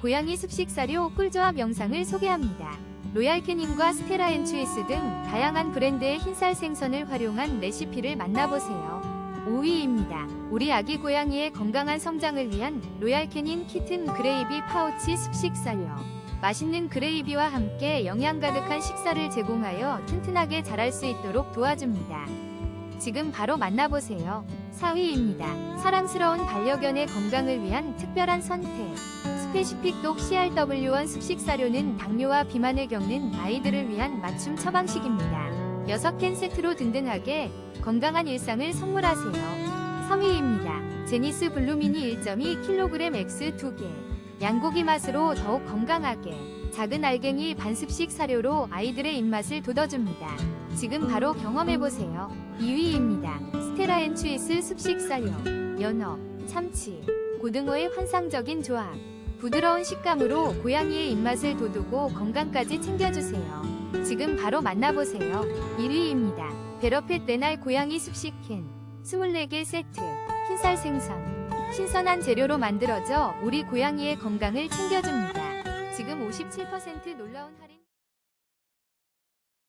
고양이 습식 사료 꿀조합 영상을 소개합니다. 로얄 캐닌과 스테라 엔추이스 등 다양한 브랜드의 흰쌀 생선을 활용한 레시피를 만나보세요. 5위입니다. 우리 아기 고양이의 건강한 성장을 위한 로얄 캐닌 키튼 그레이비 파우치 습식 사료. 맛있는 그레이비와 함께 영양 가득한 식사를 제공하여 튼튼하게 자랄 수 있도록 도와줍니다. 지금 바로 만나보세요. 4위입니다. 사랑스러운 반려견의 건강을 위한 특별한 선택. 스페시픽 독 CRW1 습식 사료는 당뇨와 비만을 겪는 아이들을 위한 맞춤 처방식입니다. 6캔 세트로 든든하게 건강한 일상을 선물하세요. 3위입니다. 제니스 블루미니 1.2kg X 2개. 양고기 맛으로 더욱 건강하게 작은 알갱이 반습식 사료로 아이들의 입맛을 돋워줍니다. 지금 바로 경험해보세요. 2위입니다. 스테라 엔추이스 습식 사료. 연어, 참치, 고등어의 환상적인 조합. 부드러운 식감으로 고양이의 입맛을 돋우고 건강까지 챙겨주세요. 지금 바로 만나보세요. 1위입니다. 베러펫 네날 고양이 습식캔 24개 세트 흰살 생선 신선한 재료로 만들어져 우리 고양이의 건강을 챙겨줍니다. 지금 57% 놀라운 할인